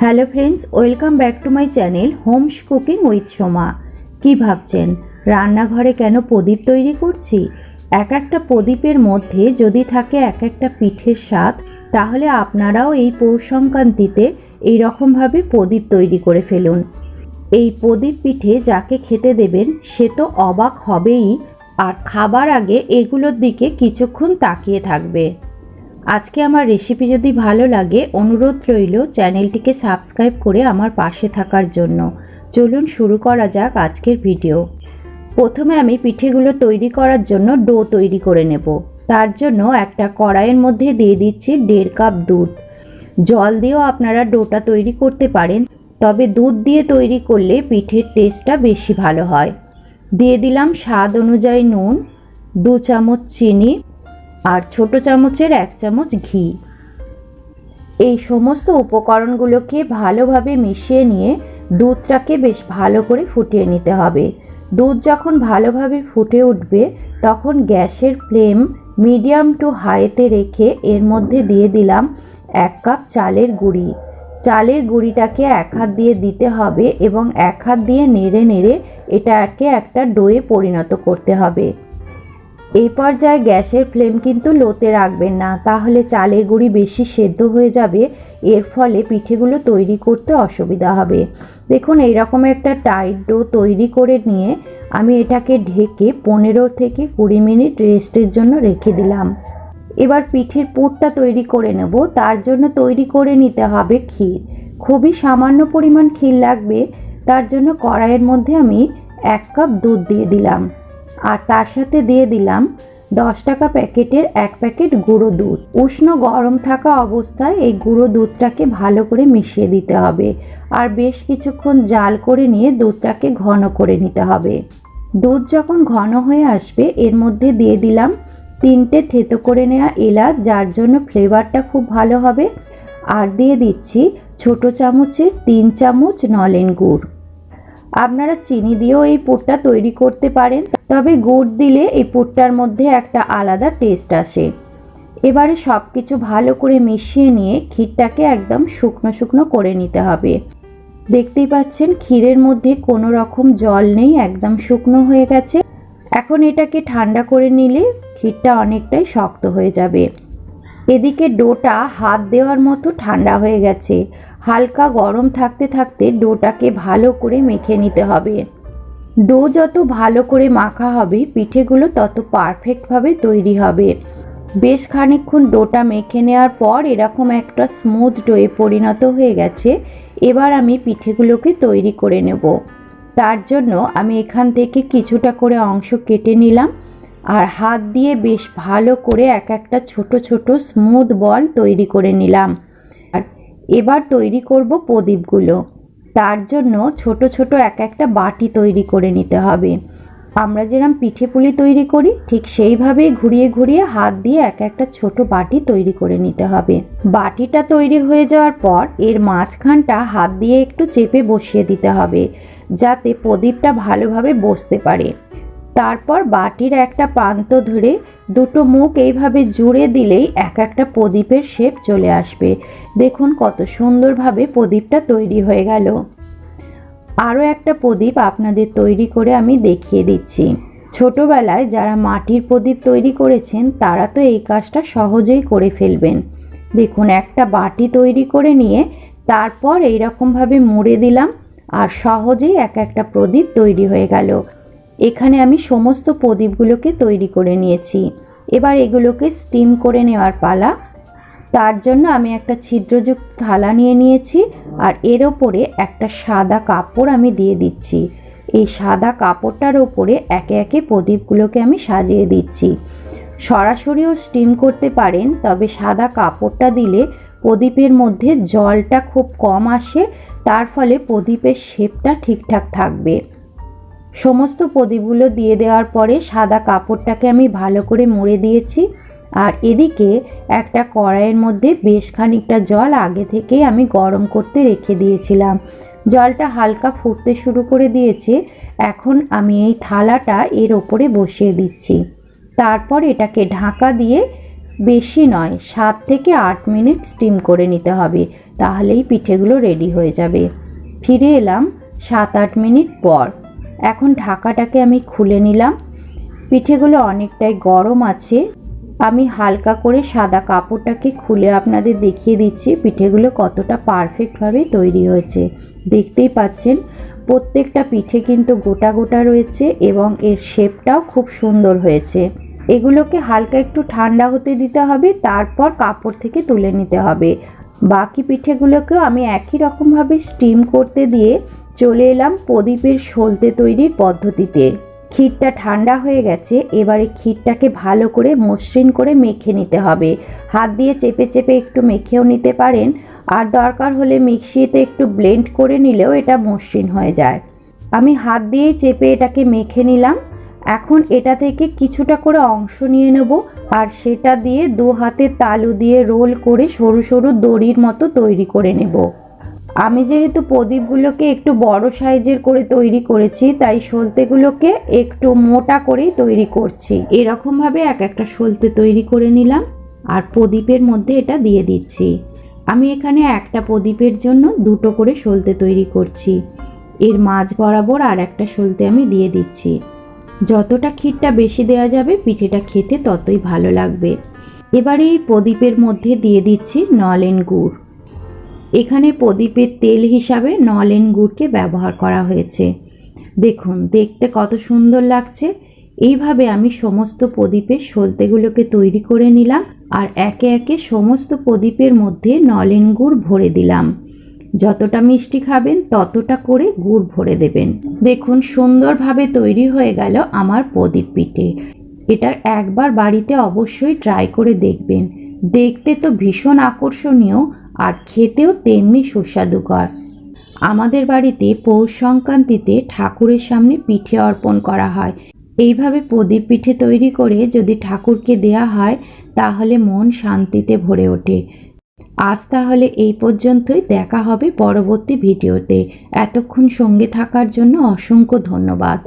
Hello friends, welcome back to my channel homes cooking with Soma. কি ভাবছেন? রান্নাঘরে কেন প্রদীপ তৈরি করছি? এক একটা প্রদীপের মধ্যে যদি থাকে এক একটা পিঠের স্বাদ, তাহলে আপনারাও এই পৌষ সংক্রান্তিতে এই রকমভাবে প্রদীপ তৈরি করে ফেলুন। এই প্রদীপ পিঠে যাকে খেতে দেবেন, সে তো অবাক হবেই। আর খাবার আগে এগুলোর দিকে কিছুক্ষণ তাকিয়ে থাকবে। আজকে আমার রেসিপি যদি ভালো লাগে, অনুরোধ রইল চ্যানেলটিকে সাবস্ক্রাইব করে আমার পাশে থাকার জন্য। চলুন শুরু করা যাক আজকের ভিডিও প্রথমে আমি পিঠেগুলো তৈরি করার জন্য ডো তৈরি করে নেব। তার জন্য একটা কড়াইয়ের মধ্যে দিয়ে দিচ্ছি দেড় কাপ দুধ। জল দিয়েও আপনারা ডোটা তৈরি করতে পারেন, তবে দুধ দিয়ে তৈরি করলে পিঠের টেস্টটা বেশি ভালো হয়। দিয়ে দিলাম স্বাদ অনুযায়ী নুন, দু চামচ চিনি আর ছোট চামচের এক চামচ ঘি। এই সমস্ত উপকরণগুলোকে ভালোভাবে মিশিয়ে নিয়ে দুধটাকে বেশ ভালো করে ফুটিয়ে নিতে হবে। দুধ যখন ভালোভাবে ফুটে উঠবে, তখন গ্যাসের ফ্লেম মিডিয়াম টু হাইতে রেখে এর মধ্যে দিয়ে দিলাম এক কাপ চালের গুঁড়ি। চালের গুঁড়িটাকে এক হাত দিয়ে দিতে হবে এবং এক হাত দিয়ে নেড়ে নেড়ে এটাকে একটা ডোয়ে পরিণত করতে হবে। এই পর্যায়ে গ্যাসের ফ্লেম কিন্তু লোতে রাখবেন না, তাহলে চালের গুঁড়ি বেশি সেদ্ধ হয়ে যাবে, এর ফলে পিঠেগুলো তৈরি করতে অসুবিধা হবে। দেখুন, এইরকম একটা টাইট ডো তৈরি করে নিয়ে আমি এটাকে ঢেকে পনেরো থেকে কুড়ি মিনিট রেস্টের জন্য রেখে দিলাম। এবার পিঠের পুরটা তৈরি করে নেব, তার জন্য তৈরি করে নিতে হবে ক্ষীর। খুবই সামান্য পরিমাণ ক্ষীর লাগবে, তার জন্য কড়াইয়ের মধ্যে আমি এক কাপ দুধ দিয়ে দিলাম। আর তার সাথে দিয়ে দিলাম দশ টাকা প্যাকেটের এক প্যাকেট গুঁড়ো দুধ। উষ্ণ গরম থাকা অবস্থায় এই গুঁড়ো দুধটাকে ভালো করে মিশিয়ে দিতে হবে আর বেশ কিছুক্ষণ জাল করে নিয়ে দুধটাকে ঘন করে নিতে হবে। দুধ যখন ঘন হয়ে আসবে, এর মধ্যে দিয়ে দিলাম তিনটে থেতো করে নেওয়া এলাচ, যার জন্য ফ্লেভারটা খুব ভালো হবে। আর দিয়ে দিচ্ছি ছোট চামচের তিন চামচ নলেন গুড়। আপনারা চিনি দিয়েও এই পুরটা তৈরি করতে পারেন, তবে গুড় দিলে এই পুরটার মধ্যে একটা আলাদা টেস্ট আসে। এবারে সব কিছু ভালো করে মিশিয়ে নিয়ে ক্ষীরটাকে একদম শুকনো শুকনো করে নিতে হবে। দেখতেই পাচ্ছেন ক্ষীরের মধ্যে কোনো রকম জল নেই, একদম শুকনো হয়ে গেছে। এখন এটাকে ঠান্ডা করে নিলে ক্ষীরটা অনেকটাই শক্ত হয়ে যাবে। এদিকে ডোটা হাত দেওয়ার মতো ঠান্ডা হয়ে গেছে। হালকা গরম থাকতে থাকতে ডোটাকে ভালো করে মেখে নিতে হবে। ডো যত ভালো করে মাখা হবে, পিঠেগুলো তত পারফেক্টভাবে তৈরি হবে। বেশ খানিকক্ষণ ডোটা মেখে নেওয়ার পর এরকম একটা স্মুথ ডোয়ে পরিণত হয়ে গেছে, এবার আমি পিঠেগুলোকে তৈরি করে নেব। তার জন্য আমি এখান থেকে কিছুটা করে অংশ কেটে নিলাম আর হাত দিয়ে বেশ ভালো করে এক একটা ছোট ছোট স্মুথ বল তৈরি করে নিলাম। এবার তৈরি করব প্রদীপগুলো। তার জন্য ছোট ছোট এক একটা বাটি তৈরি করে নিতে হবে। আমরা যেরকম পিঠে পুলি তৈরি করি, ঠিক সেইভাবেই ঘুরিয়ে ঘুরিয়ে হাত দিয়ে এক একটা ছোট বাটি তৈরি করে নিতে হবে। বাটিটা তৈরি হয়ে যাওয়ার পর এর মাঝখানটা হাত দিয়ে একটু চেপে বসিয়ে দিতে হবে, যাতে প্রদীপটা ভালোভাবে বসতে পারে। তারপর বাটির একটা প্রান্ত ধরে দুটো মুখ এইভাবে জুড়ে দিলেই এক একটা প্রদীপের শেপ চলে আসবে। দেখুন কত সুন্দরভাবে প্রদীপটা তৈরি হয়ে গেল। আরও একটা প্রদীপ আপনাদের তৈরি করে আমি দেখিয়ে দিচ্ছি। ছোটোবেলায় যারা মাটির প্রদীপ তৈরি করেছেন, তারা তো এই কাজটা সহজেই করে ফেলবেন। দেখুন, একটা বাটি তৈরি করে নিয়ে তারপর এইরকমভাবে মুড়ে দিলাম আর সহজেই এক একটা প্রদীপ তৈরি হয়ে গেল। এখানে আমি সমস্ত প্রদীপগুলোকে তৈরি করে নিয়েছি। এবার এগুলোকে স্টিম করে নেওয়ার পালা। তার জন্য আমি একটা ছিদ্রযুক্ত থালা নিয়ে নিয়েছি আর এর ওপরে একটা সাদা কাপড় আমি দিয়ে দিচ্ছি। এই সাদা কাপড়টার ওপরে একে একে প্রদীপগুলোকে আমি সাজিয়ে দিচ্ছি। সরাসরিও স্টিম করতে পারেন, তবে সাদা কাপড়টা দিলে প্রদীপের মধ্যে জলটা খুব কম আসে, তার ফলে প্রদীপের শেপটা ঠিকঠাক থাকবে। সমস্ত প্রদীপগুলো দিয়ে দেওয়ার পরে সাদা কাপড়টাকে আমি ভালো করে মুড়ে দিয়েছি। আর এদিকে একটা কড়াইয়ের মধ্যে বেশ খানিকটা জল আগে থেকেই আমি গরম করতে রেখে দিয়েছিলাম। জলটা হালকা ফুটতে শুরু করে দিয়েছে। এখন আমি এই থালাটা এর ওপরে বসিয়ে দিচ্ছি। তারপর এটাকে ঢাকা দিয়ে বেশি নয়, সাত থেকে আট মিনিট স্টিম করে নিতে হবে। তাহলেই পিঠেগুলো রেডি হয়ে যাবে। ফিরে এলাম সাত আট মিনিট পর। এখন ঢাকাটাকে আমি খুলে নিলাম। পিঠেগুলো অনেকটাই গরম আছে। আমি হালকা করে সাদা কাপড়টাকে খুলে আপনাদের দেখিয়ে দিচ্ছি পিঠেগুলো কতটা পারফেক্টভাবে তৈরি হয়েছে। দেখতেই পাচ্ছেন, প্রত্যেকটা পিঠে কিন্তু গোটা গোটা রয়েছে এবং এর শেপটাও খুব সুন্দর হয়েছে। এগুলোকে হালকা একটু ঠান্ডা হতে দিতে হবে, তারপর কাপড় থেকে তুলে নিতে হবে। বাকি পিঠেগুলোকেও আমি একই রকমভাবে স্টিম করতে দিয়ে চলে এলাম প্রদীপের সলতে তৈরির পদ্ধতিতে। ক্ষীরটা ঠান্ডা হয়ে গেছে, এবারে ক্ষীরটাকে ভালো করে মসৃণ করে মেখে নিতে হবে। হাত দিয়ে চেপে চেপে একটু মেখেও নিতে পারেন, আর দরকার হলে মিক্সিতে একটু ব্লেন্ড করে নিলেও এটা মসৃণ হয়ে যায়। আমি হাত দিয়ে চেপে এটাকে মেখে নিলাম। এখন এটা থেকে কিছুটা করে অংশ নিয়ে নেব, আর সেটা দিয়ে দু হাতে তালু দিয়ে রোল করে সরু সরু দড়ির মতো তৈরি করে নেব। আমি যেহেতু প্রদীপগুলোকে একটু বড় সাইজের করে তৈরি করেছি, তাই সলতেগুলোকে একটু মোটা করেই তৈরি করছি। এরকমভাবে এক একটা সলতে তৈরি করে নিলাম আর প্রদীপের মধ্যে এটা দিয়ে দিচ্ছি। আমি এখানে একটা প্রদীপের জন্য দুটো করে সলতে তৈরি করছি। এর মাঝ বরাবর আর একটা সলতে আমি দিয়ে দিচ্ছি। যতটা ক্ষীরটা বেশি দেওয়া যাবে, পিঠেটা খেতে ততই ভালো লাগবে। এবারে এই প্রদীপের মধ্যে দিয়ে দিচ্ছি নলেন গুড়। এখানে প্রদীপের তেল হিসাবে নলেন গুড়কে ব্যবহার করা হয়েছে। দেখুন, দেখতে কত সুন্দর লাগছে। এইভাবে আমি সমস্ত প্রদীপের সলতেগুলোকে তৈরি করে নিলাম আর একে একে সমস্ত প্রদীপের মধ্যে নলেন গুড় ভরে দিলাম। যতটা মিষ্টি খাবেন, ততটা করে গুড় ভরে দেবেন। দেখুন, সুন্দরভাবে তৈরি হয়ে গেল আমার প্রদীপ পিঠে। এটা একবার বাড়িতে অবশ্যই ট্রাই করে দেখবেন। দেখতে তো ভীষণ আকর্ষণীয় আর খেতেও তেমনি সুস্বাদুকর আমাদের বাড়িতে পৌষ সংক্রান্তিতে ঠাকুরের সামনে পিঠে অর্পণ করা হয়। এইভাবে প্রদীপ পিঠে তৈরি করে যদি ঠাকুরকে দেয়া হয়, তাহলে মন শান্তিতে ভরে ওঠে। আজ তাহলে এই পর্যন্তই। দেখা হবে পরবর্তী ভিডিওতে। এতক্ষণ সঙ্গে থাকার জন্য অসংখ্য ধন্যবাদ।